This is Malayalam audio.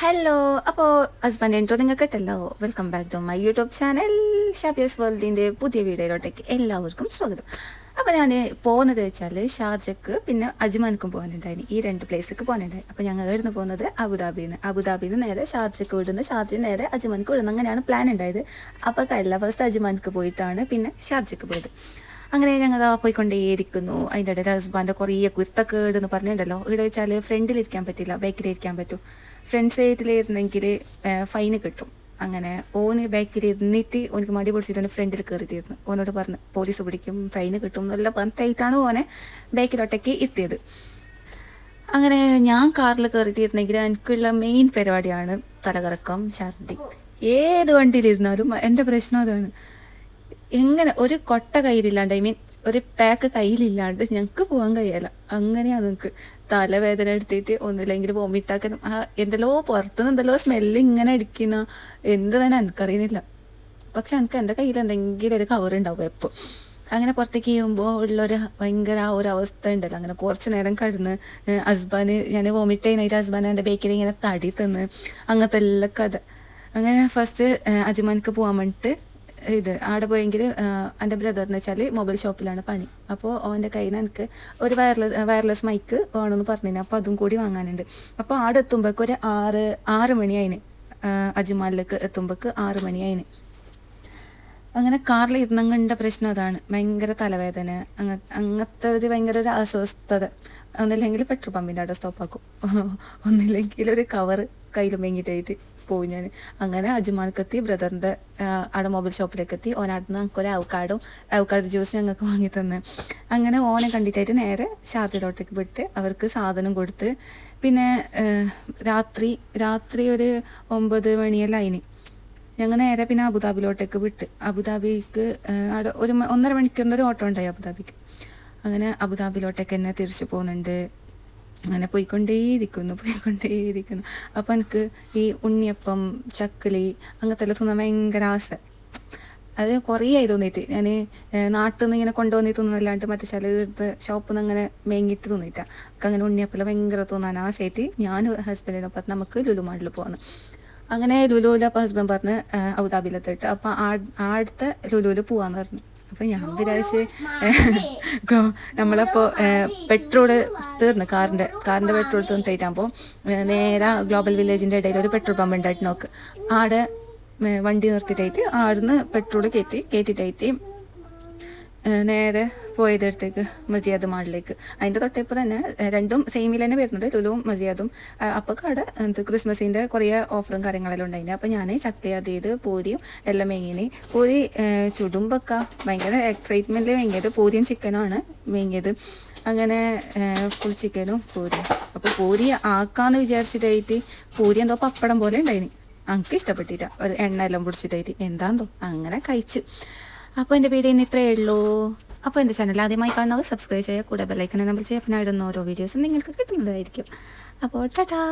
ഹലോ അപ്പോൾ ഹസ്ബൻഡ് ഇൻട്രോ നിങ്ങൾക്ക് കേട്ടല്ലോ welcome back to my YouTube channel ഷാബിയസ് വേൾഡിന്റെ പുതിയ വീഡിയോയിലോട്ടേക്ക് എല്ലാവർക്കും സ്വാഗതം. അപ്പോൾ ഞാൻ പോകുന്നത് വെച്ചാൽ ഷാർജക്ക് പിന്നെ അജ്മാൻക്കും പോകാനുണ്ടായിരുന്നു ഈ രണ്ട് പ്ലേസിലേക്ക് പോകാനുണ്ടായി. അപ്പോൾ ഞങ്ങൾ ഇവിടുന്ന് പോകുന്നത്? അബുദാബിയിൽ നിന്ന് അബുദാബിയിൽ നേരെ ഷാർജക്ക് വിടുന്നു. ഷാർജ നേരെ അജ്മാൻക്ക് വിടുന്നു. അങ്ങനെയാണ് പ്ലാൻ ഉണ്ടായത്. അപ്പോൾ കല്ല ഫസ്റ്റ് അജ്മാൻക്ക് പോയിട്ടാണ് പിന്നെ ഷാർജക്ക് പോയത്. അങ്ങനെ ഞങ്ങൾ പോയിക്കൊണ്ടേയിരിക്കുന്നു. അതിന്റെ ഇടയിൽ ഹസ്ബൻഡ് കുറേ കുരുത്തക്കേട് എന്ന് പറഞ്ഞിട്ടുണ്ടല്ലോ ഇവിടെ വെച്ചാൽ ഫ്രണ്ടിലിരിക്കാൻ പറ്റില്ല ബാക്കിലിരിക്കാൻ പറ്റും. ഫ്രണ്ട് സൈഡിലിരുന്നെങ്കിൽ ഫൈന് കിട്ടും. അങ്ങനെ ഓന് ബാക്കിൽ ഇരുന്നിട്ട് ഓനിക്ക് മടി പിടിച്ചിട്ട് ഫ്രണ്ടിൽ കയറിയിട്ടിരുന്നു ഓനോട് പറഞ്ഞു പോലീസ് പിടിക്കും ഫൈന് കിട്ടും എന്നെല്ലാം പറഞ്ഞിട്ടാണ് ഓനെ ബാക്കിലൊട്ടേക്ക് ഇരുത്തിയത്. അങ്ങനെ ഞാൻ കാറിൽ കയറിയിട്ടിരുന്നെങ്കിൽ എനിക്കുള്ള മെയിൻ പരിപാടിയാണ് തലകറക്കം ഛർദി. ഏത് വണ്ടിയിലിരുന്നാലും എന്റെ പ്രശ്നം അതാണ്. എങ്ങനെ ഒരു കൊട്ട കയ്യിലില്ലാണ്ട് ഐ മീൻ ഒരു പാക്ക് കയ്യിലില്ലാണ്ട് ഞങ്ങൾക്ക് പോകാൻ കഴിയല അങ്ങനെയാണ് നിങ്ങൾക്ക് തലവേദന എടുത്തിട്ട് ഒന്നുമില്ലെങ്കിൽ വോമിറ്റാക്കാനും ആ എന്തെല്ലോ പുറത്തുനിന്ന് എന്തെല്ലോ സ്മെല്ല് ഇങ്ങനെ അടിക്കുന്ന എന്ത് തന്നെ എനിക്കറിയുന്നില്ല. പക്ഷെ എനിക്ക് എന്റെ കയ്യിൽ എന്തെങ്കിലും ഒരു കവർ ഉണ്ടാവും എപ്പോൾ അങ്ങനെ പുറത്തേക്ക് ചെയ്യുമ്പോൾ ഉള്ളൊരു ഭയങ്കര ആ ഒരു അവസ്ഥ ഉണ്ടല്ലോ. അങ്ങനെ കുറച്ച് നേരം കഴിഞ്ഞ് ഹസ്ബൻഡ് ഞാൻ വോമിറ്റ് ചെയ്യുന്നതിൽ ഹസ്ബൻഡ് എന്റെ ബേക്കിൽ ഇങ്ങനെ തടി തന്ന് അങ്ങനത്തെ എല്ലാ കഥ. അങ്ങനെ ഫസ്റ്റ് അജ്മാൻക്ക് പോകാൻ വേണ്ടിയിട്ട് ഇത് ആടെ പോയെങ്കിൽ എന്റെ ബ്രദർ എന്ന് വെച്ചാൽ മൊബൈൽ ഷോപ്പിലാണ് പണി. അപ്പോൾ അവന്റെ കയ്യിൽ നിന്ന് എനിക്ക് ഒരു വയർലെസ് വയർലെസ് മൈക്ക് വേണമെന്ന് പറഞ്ഞു അപ്പോൾ അതും കൂടി വാങ്ങാനുണ്ട്. അപ്പോൾ ആടെ എത്തുമ്പോഴേക്ക് ഒരു ആറ് ആറ് മണിയായിന് അജുമാലിലേക്ക് എത്തുമ്പോഴേക്ക് ആറ് മണിയായിന്. അങ്ങനെ കാറിൽ ഇരുന്നങ്ങണ്ട പ്രശ്നം അതാണ്. ഭയങ്കര തലവേദന അങ്ങ അങ്ങനത്തെ ഒരു ഭയങ്കര ഒരു അസ്വസ്ഥത. ഒന്നില്ലെങ്കിൽ പെട്രോൾ പമ്പിന്റെ അവിടെ സ്റ്റോപ്പാക്കും ഒന്നില്ലെങ്കിൽ ഒരു കവർ കയ്യിൽ മെങ്ങിട്ടായിട്ട് പോയി ഞാൻ. അങ്ങനെ അജുമാൽക്കെത്തി ബ്രദറിന്റെ അവിടെ മൊബൈൽ ഷോപ്പിലേക്ക് എത്തി ഓനടുന്ന് ഞങ്ങൾക്ക് ഒരു അവക്കാടും അവക്കാട് ജ്യൂസ് ഞങ്ങൾക്ക് വാങ്ങി തന്ന്. അങ്ങനെ ഓനെ കണ്ടിട്ടായിട്ട് നേരെ ഷാർജയിലോട്ടേക്ക് വിട്ട് അവർക്ക് സാധനം കൊടുത്ത്. പിന്നെ രാത്രി രാത്രി ഒരു ഒമ്പത് മണിയെല്ലാം അതിന് ഞങ്ങൾ നേരെ പിന്നെ അബുദാബിയിലോട്ടേക്ക് വിട്ട്. അബുദാബിക്ക് അവിടെ ഒരു ഒന്നര മണിക്കൂറിന്റെ ഒരു ഓട്ടോ ഉണ്ടായി അബുദാബിക്ക്. അങ്ങനെ അബുദാബിയിലോട്ടേക്ക് തന്നെ തിരിച്ചു പോകുന്നുണ്ട്. അങ്ങനെ പോയിക്കൊണ്ടേയിരിക്കുന്നു പോയിക്കൊണ്ടേയിരിക്കുന്നു. അപ്പം എനിക്ക് ഈ ഉണ്ണിയപ്പം ചക്കിളി അങ്ങനത്തെ എല്ലാം തിന്നാൻ ഭയങ്കര ആശ. അത് കുറേ ആയി തോന്നിയിട്ട്. ഞാൻ നാട്ടിൽ നിന്ന് ഇങ്ങനെ കൊണ്ടുവന്നി തിന്നല്ലാണ്ട് മറ്റേ ചിലത് ഷോപ്പിൽ നിന്ന് അങ്ങനെ മേങ്ങിയിട്ട് തോന്നിയിട്ടാണ് അങ്ങനെ ഉണ്ണിയപ്പം ഭയങ്കര തോന്നാൻ ആശയത്തി ഞാൻ ഹസ്ബൻഡിനൊപ്പം നമുക്ക് ലുലു മാളിൽ പോകുന്നു അങ്ങനെ ലുലുവിൽ അപ്പോൾ ഹസ്ബൻഡ് പറഞ്ഞ് അബുദാബിയിലെത്തിട്ട് ആ ആടുത്ത ലുലുവിൽ പോവാന്ന് പറഞ്ഞു. അപ്പം ഞാൻ വിചാരിച്ച് നമ്മളപ്പോൾ പെട്രോൾ തീർന്നു കാറിന്റെ കാറിന്റെ പെട്രോൾ തീർന്നിട്ടാകുമ്പോൾ നേരെ ഗ്ലോബൽ വില്ലേജിന്റെ ഇടയിൽ ഒരു പെട്രോൾ പമ്പ് ഉണ്ടായിട്ട് നോക്ക്. ആടെ വണ്ടി നിർത്തിയിട്ടായിട്ട് ആടുന്ന് പെട്രോൾ കയറ്റി കയറ്റിട്ടായിട്ട് ഏഹ് നേരെ പോയതിടത്തേക്ക് മജിയാദ് മാളിലേക്ക് അതിന്റെ തൊട്ടേപ്പുറം തന്നെ രണ്ടും സെയിമിൽ തന്നെ വരുന്നത് ലുലുവും മജിയാദും. അപ്പോൾ കട എന്ത് ക്രിസ്മസിന്റെ കുറേ ഓഫറും കാര്യങ്ങളെല്ലാം ഉണ്ടായിരുന്നു അപ്പോൾ ഞാൻ ചക്ക ചെയ്ത് പൂരിയും എല്ലാം മേങ്ങിനി. പൂരി ചുടുമ്പൊക്കെ ഭയങ്കര എക്സൈറ്റ്മെന്റിൽ മേങ്ങിയത് പൂരിയും ചിക്കനുമാണ് മേങ്ങിയത്. അങ്ങനെ ഫുൾ ചിക്കനും പൂരിയും. അപ്പോൾ പൂരി ആക്കാന്ന് വിചാരിച്ചിട്ടായിട്ട് പൂരി എന്തോ പപ്പടം പോലെ ഉണ്ടായിന്. എനിക്ക് ഇഷ്ടപ്പെട്ടില്ല. ഒരു എണ്ണ എല്ലാം പിടിച്ചിട്ടായിട്ട്. എന്താന്തോ അങ്ങനെ കഴിച്ചു. അപ്പോൾ എന്റെ വീഡിയോ ഇന്ന് ഇത്രയേ ഉള്ളൂ. അപ്പോൾ എന്റെ ചാനൽ ആദ്യമായി കാണുന്നവർ സബ്സ്ക്രൈബ് ചെയ്യുക കൂടെ ബെല്ലൈക്കനെ നമ്പർ ചെയ്യുക. ഇടുന്ന ഓരോ വീഡിയോസും നിങ്ങൾക്ക് കിട്ടുന്നതായിരിക്കും. അപ്പോൾ ടാറ്റാ